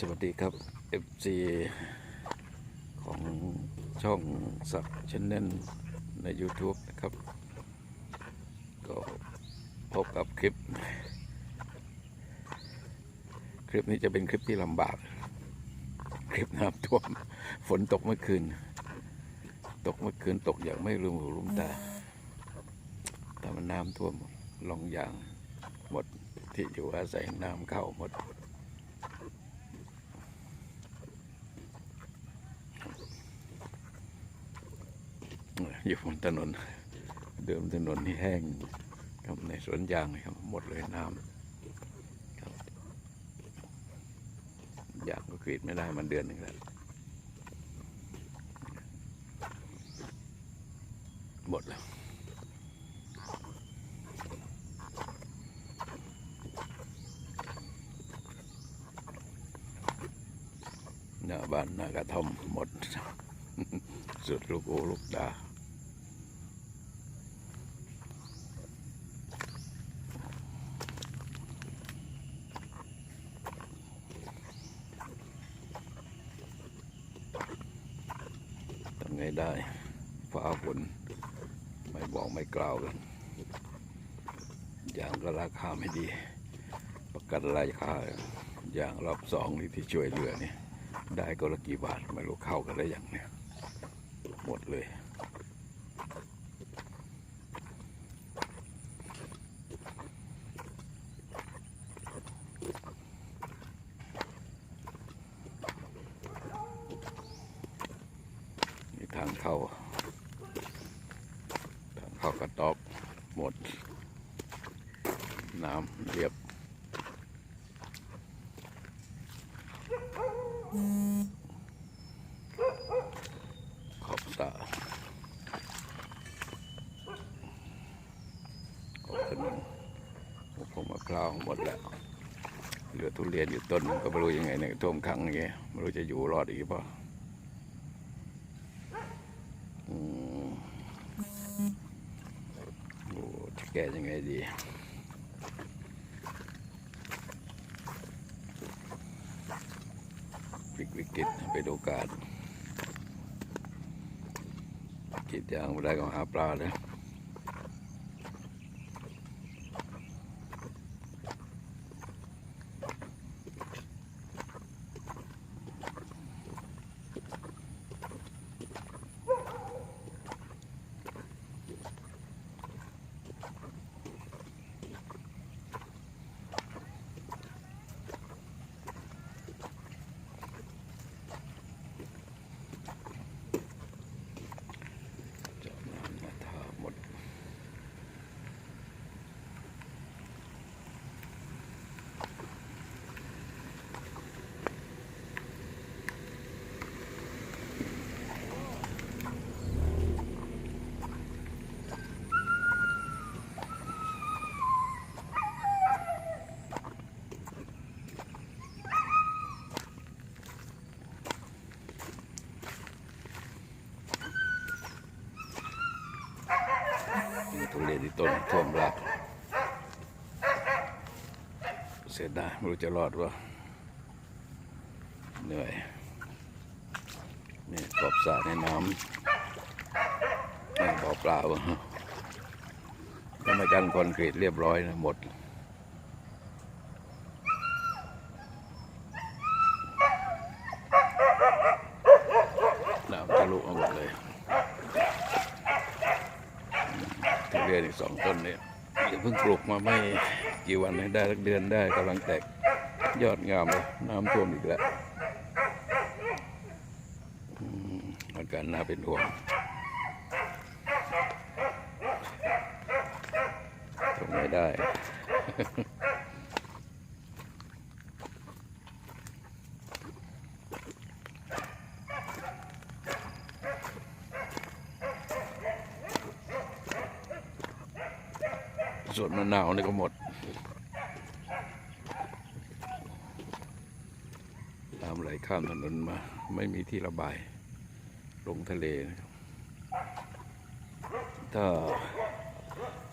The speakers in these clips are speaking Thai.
สวัสดีครับ FC ของช่องสักชแนลใน YouTube นะครับ ก็พบกับคลิป คลิปนี้จะเป็นคลิปที่ลำบาก คลิปน้ำท่วม ฝนตกเมื่อคืน ตกเมื่อคืนตกอย่างไม่ลืมหูลืมตาถ้ามันน้ำท่วมลองอย่างหมดที่อยู่อาศัยน้ำเข้าหมด อยู่บนถนน เดิมถนนนี่แห้งครับในสวนยางครับหมดเลยน้ำครับยางก็กรีดไม่ได้มันเดือนหนึ่งแล้วหมดแล้วหน้าบ้านหน้ากระท่อมหมด สุดลูกโอลูกตา ทำ ได้ฟ้าฝนไม่บอกไม่กล่าวกัน อย่างก็ราคาไม่ดี ประกันราคาอย่างรอบสองนี่ที่ช่วยเหลือนี่ได้ก็ละกี่บาทไม่รู้เข้ากันได้อย่างเนี่ยหมดเลย นี่ทางเข้า ทาง เขากระตอบหมด น้ำเรียบขอบสระขอบถนนพวกผมมะพร้าวหมดแล้วเหลือทุเรียนอยู่ต้นก็ไม่รู้ยังไงเนี่ยท่วมขังอย่างเงี้ยไม่รู้จะอยู่รอดอีกหรือเปล่าอืมโแกยังไงดี วิกวิกฤตเป็นโอกาสกิดยางไม่ได้ก็หาปลาเลย รียนที่ต้นท่วมรากเสียดายไม่รู้จะรอดวะเหนื่อยนี่กอบสาในน้ำนี่บ่อปลาวะทำไมกันคอนกรีตเรียบร้อยนะหมด น้ำทะลุมาหมดเลย ทุเรียนอีกสอง ต้นเนี่ยเพิ่งปลูกมาไม่กี่วันได้สักเดือนได้กำลังแตกยอดงามเลยน้ำท่วมอีกแล้วอาการน่าเป็นห่วงทำไงได้ ส่วนมะนาวนี่ก็หมดตามไหลข้ามถนนมา ไม่มีที่ระบาย ลงทะเลนะครับ ถ้า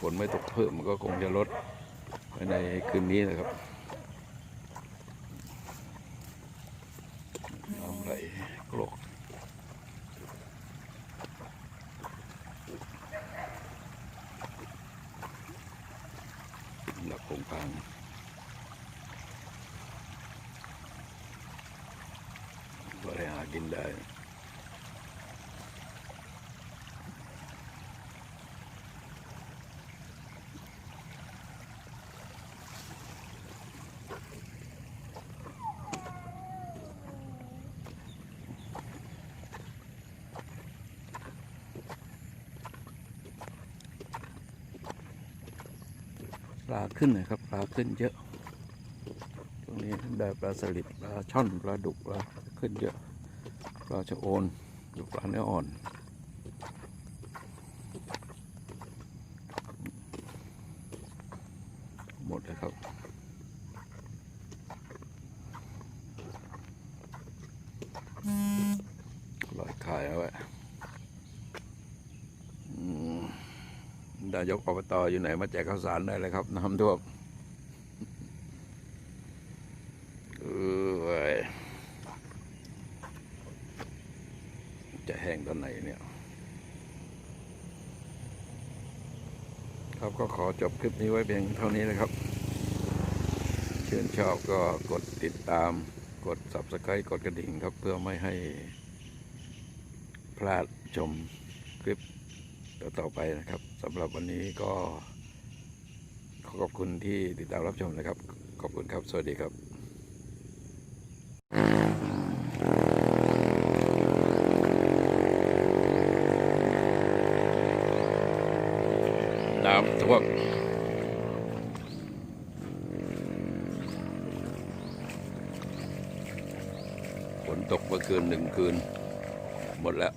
ฝนไม่ตกเพิ่มมันก็คงจะลดภายในคืนนี้นะครับางก็ไดินได้ปลาขึ้นนะครับปลาขึ้นเยอะ ตรงนี้ได้ปลาสลิดปลาช่อนปลาดุกปลาขึ้นเยอะ ปลาชะโอนดูปลาเนื้ออ่อน หมดเลยครับลอยขายเอาไว้อืมนายกอบตอยู่ไหนมาแจกข้าวสารได้เลยครับน้ำท่วมเออเว้ย ตอนไหนเนี่ย ครับก็ขอจบคลิปนี้ไว้เพียงเท่านี้นะครับ เชื่นชอบก็กดติดตาม กด subscribe กดกระดิ่งครับเพื่อไม่ให้พลาดชมคลิปต่อๆไปนะครับสำหรับวันนี้ก็ขอขอบคุณที่ติดตามรับชมนะครับ ขอบคุณครับ สวัสดีครับ น้ำท่วมฝนตกเมื่อคืนหนึ่งคืน หมดแล้ว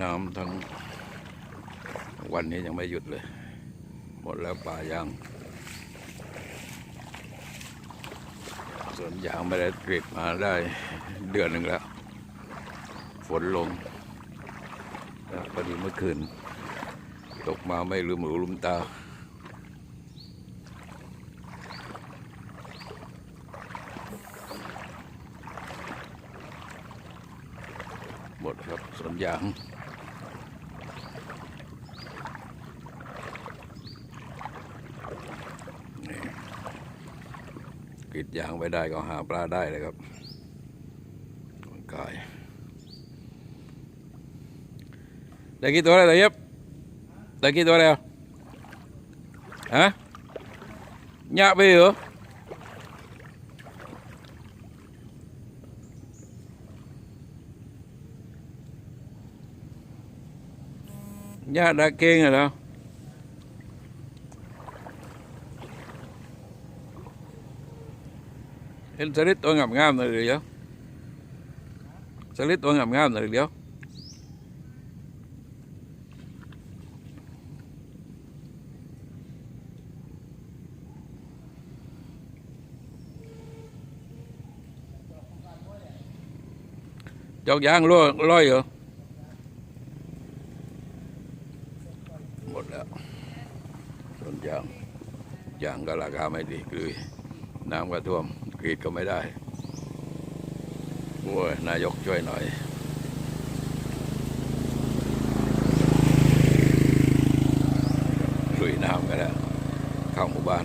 น้ำทั้งวันนี้ยังไม่หยุดเลย หมดแล้วป่ายางสวนยางไม่ได้กรีดมาได้เดือนหนึ่งแล้ว ฝนลงวพอดีเมื่อคืน ตกมาไม่ลืมหูลืมตา หมดครับสวนยางนี่กรีดยางไปได้ก็หาปลาได้เลยครับกาย ได้กี่ตัวแล้วตาเย็บได้กี่ตัวแล้วฮะ nhạ về hả nhạ đã kênh rồi đâu Em sẽ lít tôi ngầm ngam rồi được không? Sẽ lít tôi ngầm ngam rồi được không? Chọc giang luôn, lôi rồi หมดแล้วต้นยางยางก็ราคาไม่ดีคือน้ำก็ท่วมกรีดก็ไม่ได้โอ้ยนายกช่วยหน่อยลุยน้ำกันแล้วเข้าหมู่บ้าน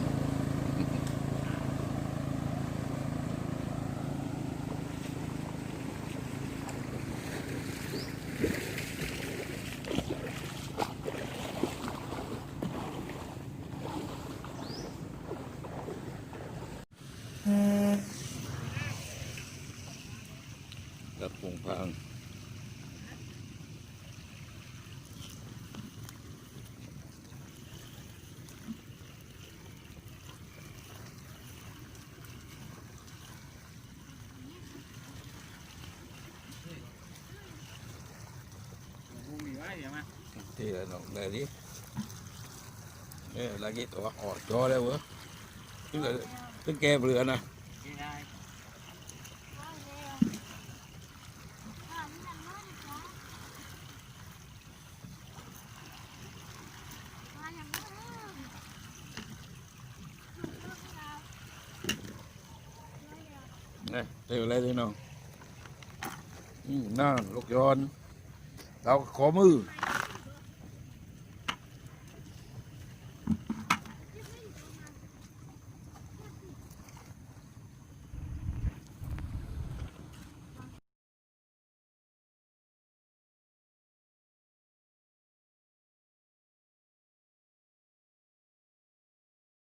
กับพงพางที่ละน้องได้ดิเอ้ยลากิตัวออกจอแล้วเว้ยตึ้งแต่ตึ้ เต๋อร็วเลยพี่น้องนั่นลูกยอนเราขอมือ